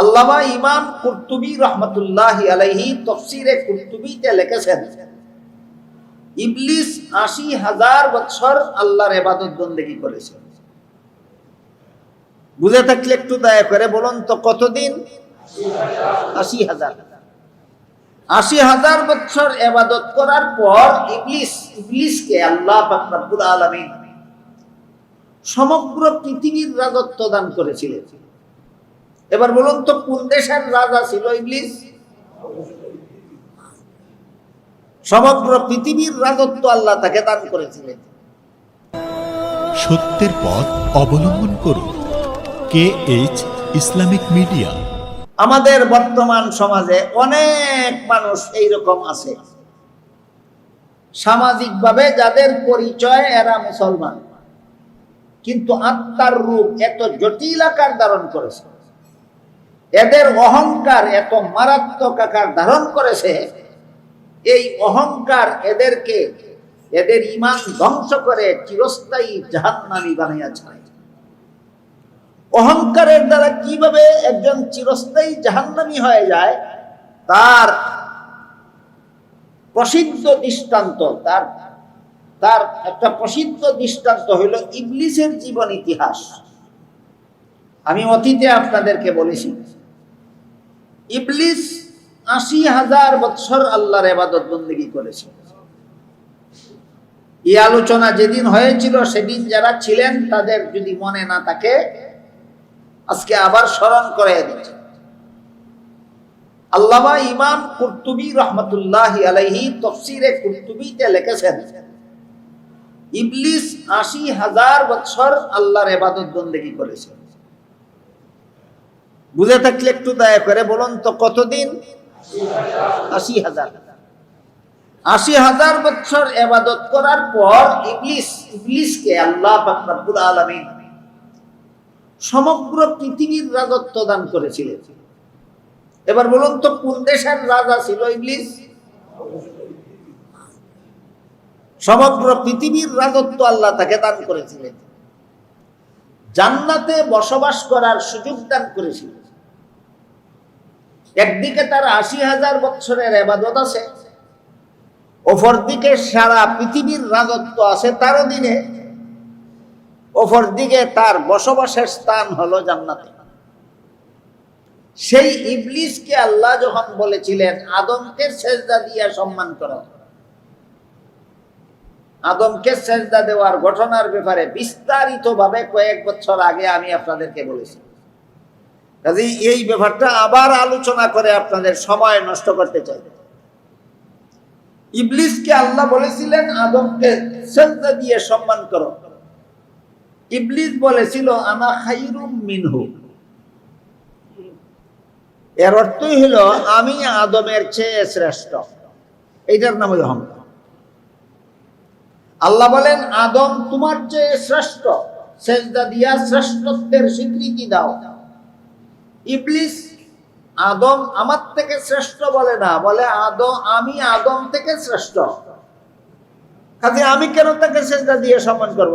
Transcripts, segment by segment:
আল্লামা ইমাম কুর্তুবী রহমতুল্লাহ আলাইহি তফসিরে কুর্তুবীতে লিখেছেন, ইবলিস আশি হাজার বছর আল্লাহর এবাদত বন্দেগী করেছে। বুঝে থাকলে একটু দয়া করে বলুন তো কতদিন? আশি হাজার। আশি হাজার বছর এবাদত করার পর ইবলিস, ইবলিসকে আল্লাহ পাক রব্বুল আলামিন সমগ্র পৃথিবীর রাজত্ব দান করেছিলেন। এবার বলুন তো কোন দেশের রাজা ছিল ইবলিস? সমগ্র পৃথিবীর রাজত্ব আল্লাহ তাকে দান করেছিলেন। সত্যের পথ অবলম্বন করুন। K H Islamic media. আমাদের বর্তমান সমাজে অনেক মানুষ এইরকম আছে। সামাজিকভাবে যাদের পরিচয় এরা মুসলমান। কিন্তু আত্মার রূপ এত জটিল আকার ধারণ করেছে। এদের অহংকার এত মারাত্মক আকার ধারণ করেছে, এই অহংকার এদেরকে, এদের ইমান ধ্বংস করে চিরস্থায়ী জাহান্নামী বানিয়েছে অহংকারের দ্বারা কীভাবে একজন চিরস্থায়ী জাহান্নামী হয়ে যায়, তার প্রসিদ্ধ দৃষ্টান্ত, তার তার একটা প্রসিদ্ধ দৃষ্টান্ত হইল ইবলিসের জীবন ইতিহাস। আমি অতীতে আপনাদেরকে বলেছি ইবলিস আশি হাজার বৎসর আল্লাহর এবাদত বন্দিগি করেছে। এই আলোচনা যেদিন হয়েছিল, সেদিন যারা ছিলেন, তাদের যদি মনে না থাকে, আজকে আবার স্মরণ করে দিচ্ছে আল্লামা ইমাম কুর্তুবী রহমতুল্লাহ আলাইহি তফসিরে কুর্তুবীতে লিখেছেন, ইবলিস আশি হাজার বছর আল্লাহর এবাদত বন্দেগী করেছে। বুঝে থাকলে একটু দয়া করে বলুন তো, কতদিন? আশি হাজার। আশি হাজার বছর এবাদত করার পর ইবলিস, ইবলিসকে আল্লাহ রব্বুল আলামিন সমগ্র পৃথিবীর রাজত্ব দান করেছিলেন। এবার বলুন তো, কোন দেশের রাজা ছিল ইবলিস? সমগ্র পৃথিবীর রাজত্ব আল্লাহ তাকে দান করেছিলেন। জান্নাতে বসবাস করার সুযোগ দান করেছিলেন একদিকে তার আশি হাজার বছরের এবাদত আছে অপর দিকে সারা পৃথিবীর রাজত্ব আছে তার দিনে অপর দিকে তার বসবাসের স্থান হলো জান্নাতে। সেই ইবলিসকে আল্লাহ যখন বলেছিলেন, আদমকে সেজদা দিয়া সম্মান করা। আদমকে সেজদা দেওয়ার ঘটনার ব্যাপারে বিস্তারিত ভাবে কয়েক বছর আগে আমি আপনাদেরকে বলেছি। কাজে এই ব্যাপারটা আবার আলোচনা করে আপনাদের সময় নষ্ট করতে চাই। ইবলিসকে আল্লাহ বলেছিলেন, আদমকে সেজদা দিয়ে সম্মান করো। ইবলিস বলেছিল, আনা খাইরুম মিনহু। এর অর্থই হলো, আমি আদমের চেয়ে শ্রেষ্ঠ। এইটার নাম হলো অহংকার। আল্লাহ বলেন, আদম, তোমার চেয়ে শ্রেষ্ঠ সেজদা দিয়া শ্রেষ্ঠত্বের স্বীকৃতি দাও। ইবলিস, আদম আমার থেকে শ্রেষ্ঠ বলে না, বলে, আদম, আমি আদম থেকে শ্রেষ্ঠ। কাজে আমি কেন তাকে সেজদা দিয়ে সম্মান করব?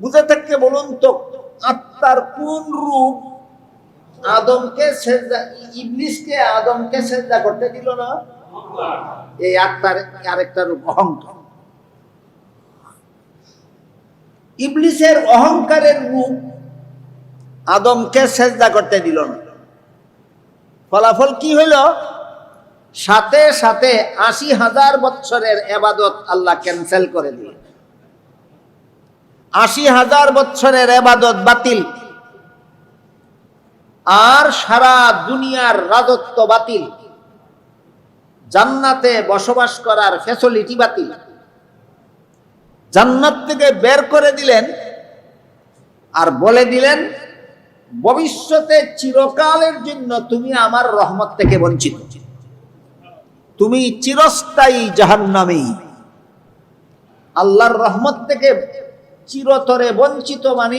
বুঝে থাকতে বলুন তো, আত্মার কোন রূপ আদমকে সেজদা, ইবলিসকে আদমকে সেজদা করতে দিল না? এই আত্মার আরেকটা রূপ, অহংকার। ইবলিসের অহংকারের রূপ আদমকে সেজদা করতে দিল না। ফলাফল কি হইল? সাথে সাথে আশি হাজার বৎসরের এবাদত আল্লাহ ক্যান্সেল করে দিল আশি হাজার বৎসরের এবাদত বাতিল। আর সারা দুনিয়ার রাজত্ব বাতিল। জান্নাতে বসবাস করার ফ্যাসিলিটি বাতিল। জান্নাত থেকে বের করে দিলেন আর বলে দিলেন, ভবিষ্যতে চিরকালের জন্য তুমি আমার রহমত থেকে বঞ্চিত। তুমি চিরস্থায়ী জাহান্নামী। আল্লাহর রহমত থেকে চিরতরে বঞ্চিত মানে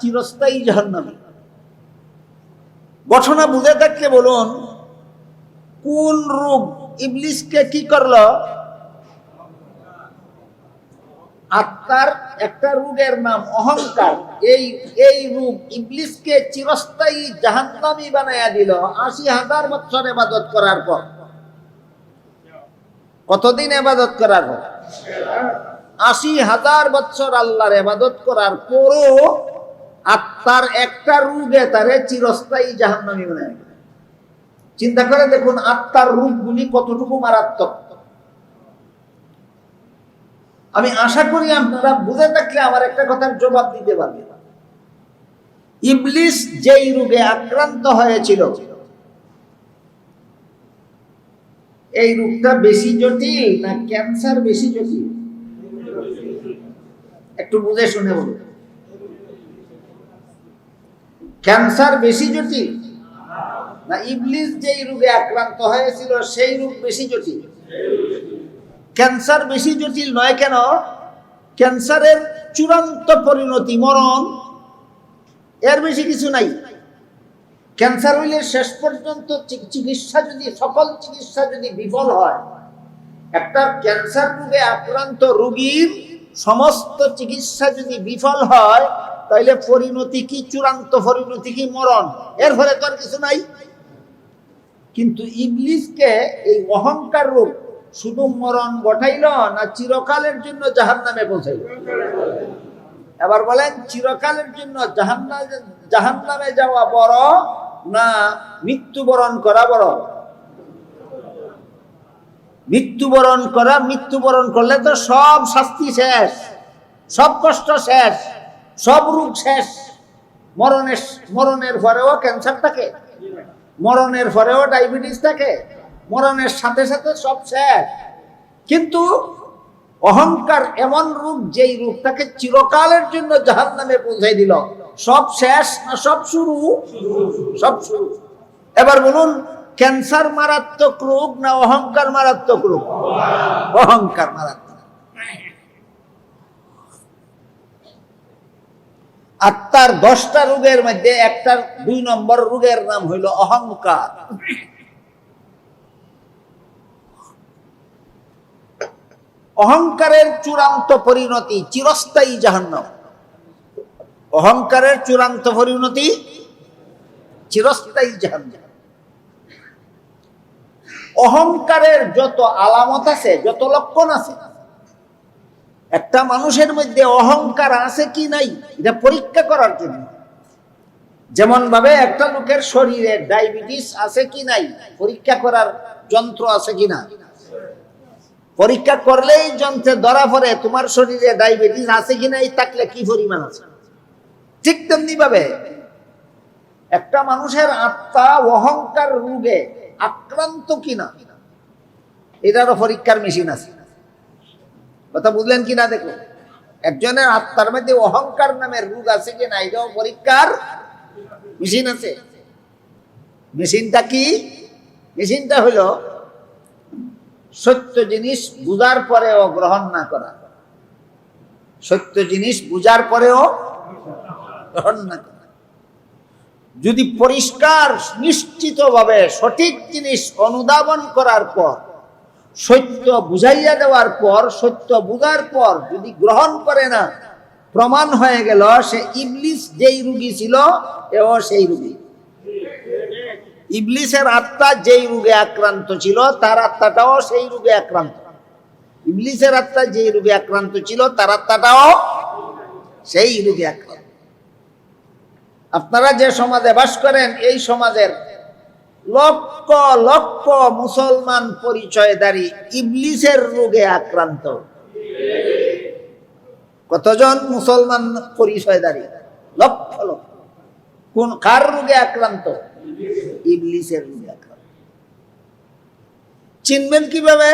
চিরস্থায়ী জাহান্নামী। ঘটনা বুঝে থাকলে বলুন, কোন রূপ ইবলিসকে কি করল? আত্মার একটা রোগের নাম অহংকার। এই এই রূপ ইবলিসকে চিরস্থায়ী জাহান্নামি বানাইয়া দিল আশি হাজার বছর এবাদত করার পর। কতদিন এবাদত করার পর? আশি হাজার বছর আল্লাহর এবাদত করার পরও আত্মার একটা রূপে তারে চিরস্থায়ী জাহান্নামি বানায়। চিন্তা করে দেখুন, আত্মার রূপগুলি কতটুকু মারাত্মক। আমি আশা করি আপনারা বুঝে থাকলে আমার একটা কথার জবাব দিতে পারবেন। ইবলিস যেই রোগে আক্রান্ত হয়েছিল, এই রোগটা বেশি জটিল না ক্যান্সার বেশি জটিল? একটু বুঝে শুনে বলুন। ক্যান্সার বেশি জটিল? না, ইবলিস যেই রোগে আক্রান্ত হয়েছিল, সেই রোগ বেশি জটিল। ক্যান্সার বেশি জটিল নয় কেন? ক্যান্সারের চূড়ান্ত পরিণতি মরণ, এর বেশি কিছু নাই। ক্যান্সার হইলে শেষ পর্যন্ত চিকিৎসা যদি, সকল চিকিৎসা যদি বিফল হয়, একটা ক্যান্সার রোগে আক্রান্ত রোগীর সমস্ত চিকিৎসা যদি বিফল হয় তাহলে পরিণতি কি, চূড়ান্ত পরিণতি কি, মরণ? এর ফলে তো আর কিছু নাই। কিন্তু ইবলিসকে এই অহংকার রূপ শুধু মরণ ঘটাইল না চিরকালের জন্য জাহান নামে পৌঁছাইল। এবার বলেন, চিরকালের জন্য জাহান জাহান নামে যাওয়া বড় না মৃত্যুবরণ করা বড়? মৃত্যুবরণ করা, মৃত্যুবরণ করলে তো সব শাস্তি শেষ, সব কষ্ট শেষ, সব রূপ শেষ। মরণের মরণের পরেও ক্যান্সার থাকে। মরণের পরেও ডায়াবেটিস থাকে, মরণের সাথে সাথে সব শেষ। কিন্তু অহংকার এমন রূপ যেই রূপটাকে চিরকালের জন্য জাহান নামে পৌঁছাই দিল। সব শেষ না সব শুরু? সব শুরু। এবার বলুন, ক্যান্সার মারাত্মক রোগ না অহংকার মারাত্মক রোগ? অহংকার মারাত্মক। আত্মার দশটা রোগের মধ্যে একটা দুই নম্বর রোগের নাম হইল অহংকার। অহংকারের চূড়ান্ত পরিণতি চিরস্থায়ী জাহান্নাম। অহংকারের চূড়ান্ত পরিণতি চিরস্থায়ী জাহান্নাম। অহংকারের যত আলামত আছে, যত লক্ষণ আছে একটা মানুষের মধ্যে অহংকার আছে কি নাই, এটা পরীক্ষা করার জন্য। যেমন ভাবে একটা লোকের শরীরে ডায়াবেটিস আছে কি নাই, পরীক্ষা করার যন্ত্র আছে কি না? পরীক্ষা করলেই যন্ত্রে ধরা পড়ে, তোমার শরীরে ডায়াবেটিস আছে কি নাই, থাকলে কি পরিমাণ আছে? ঠিক তেমনি ভাবে একটা মানুষের আত্মা অহংকার রোগে আক্রান্ত কিনা এটারও পরীক্ষার মেশিন আছে। কথা বুঝলেন কি না দেখো একজনের আত্মার মধ্যে অহংকার নামের রোগ আছে কিনা এটাও পরীক্ষার মেশিন আছে। মেশিনটা কি? মেশিনটা হলো সত্য জিনিস বুঝার পরেও গ্রহণ না করা। সত্য জিনিস বুঝার পরেও গ্রহণ না করা। যদি পরিষ্কার, নিশ্চিতভাবে সঠিক জিনিস অনুধাবন করার পর সত্য বুঝাইয়া দেওয়ার পর, সত্য বুঝার পর যদি গ্রহণ করে না, প্রমাণ হয়ে গেল সে ইবলিস যেই রুগী ছিল, এও সেই রুগী। ইবলিসের আত্মা যেই রোগে আক্রান্ত ছিল, তার আত্মাটাও সেই রোগে আক্রান্ত। ইবলিসের আত্মা যেই রোগে আক্রান্ত ছিল, তার আত্মাটাও সেই রোগে আক্রান্ত। আপনারা যে সমাজে বাস করেন, এই সমাজের লক্ষ লক্ষ মুসলমান পরিচয় পরিচয়দারী ইবলিসের রোগে আক্রান্ত। কতজন মুসলমান পরিচয়দারী? লক্ষ লক্ষ। কোন, কার রোগে আক্রান্ত? ইবলিসের রোগে আক্রান্ত। চিনবেন কীভাবে?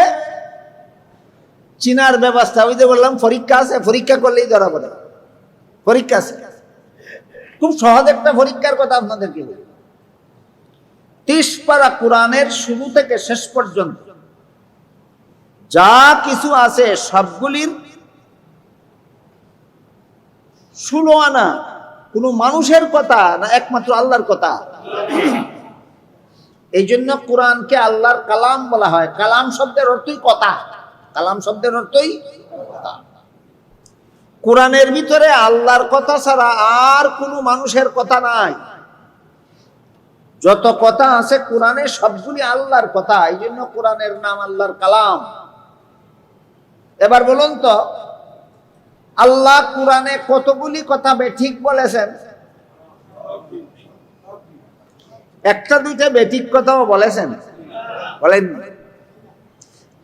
চিনার ব্যবস্থা, ওই যে বললাম, পরীক্ষা আছে, পরীক্ষা করলেই ধরা পড়ে। পরীক্ষা আছে। খুব সহজ একটা পরীক্ষার কথা আপনাদেরকে বলি। তিস পারা কোরআনের শুরু থেকে শেষ পর্যন্ত যা কিছু আছে সবগুলির ষোলো আনা, কোনো মানুষের কথা না একমাত্র আল্লাহর কথা? এই জন্য কোরআনকে আল্লাহর কালাম বলা হয়। কালাম শব্দের অর্থই কথা। কালাম শব্দের অর্থই কথা। কোরআনের ভিতরে আল্লাহর কথা ছাড়া আর কোনো মানুষের কথা নাই। যত কথা আছে কোরআনে সবগুলি আল্লাহর কথা, এই জন্য কোরআনের নাম আল্লাহর কালাম। এবার বলুন তো, আল্লাহ কোরআনে কতগুলি কথা বেঠিক বলেছেন? একটা, দুইটা বেঠিক কথাও বলেছেন। বলেন।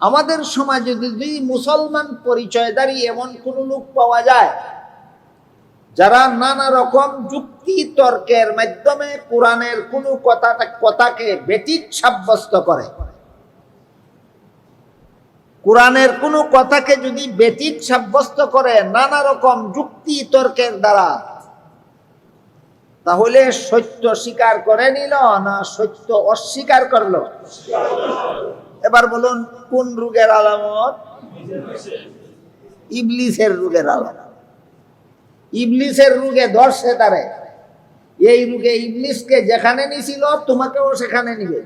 আমাদের সমাজে যদি মুসলমান পরিচয়দারী এমন কোন লোক পাওয়া যায় যারা নানা রকম যুক্তি তর্কের মাধ্যমে কোরআনের কোন কথাটা কথাকে বেঠিক সাব্যস্ত করে। কোরআনের কোন কথাকে যদি বেঠিক সাব্যস্ত করে নানা রকম যুক্তি তর্কের দ্বারা, তাহলে সত্য স্বীকার করে নিল না সত্য অস্বীকার করল? এবার বলুন, কোন রোগের আলামত? ইবলিসের রোগের আলামত। ইবলিসের রোগে ধরছে তারে। এই রোগে ইবলিসকে যেখানে নিছিল, তোমাকেও সেখানে নিবে।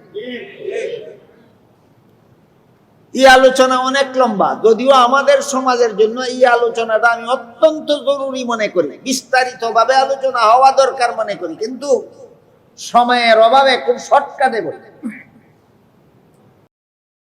এই আলোচনা অনেক লম্বা। যদিও আমাদের সমাজের জন্য এই আলোচনাটা আমি অত্যন্ত জরুরি মনে করি। বিস্তারিত ভাবে আলোচনা হওয়া দরকার মনে করি। কিন্তু সময়ের অভাবে খুব শর্টকাটে বলি।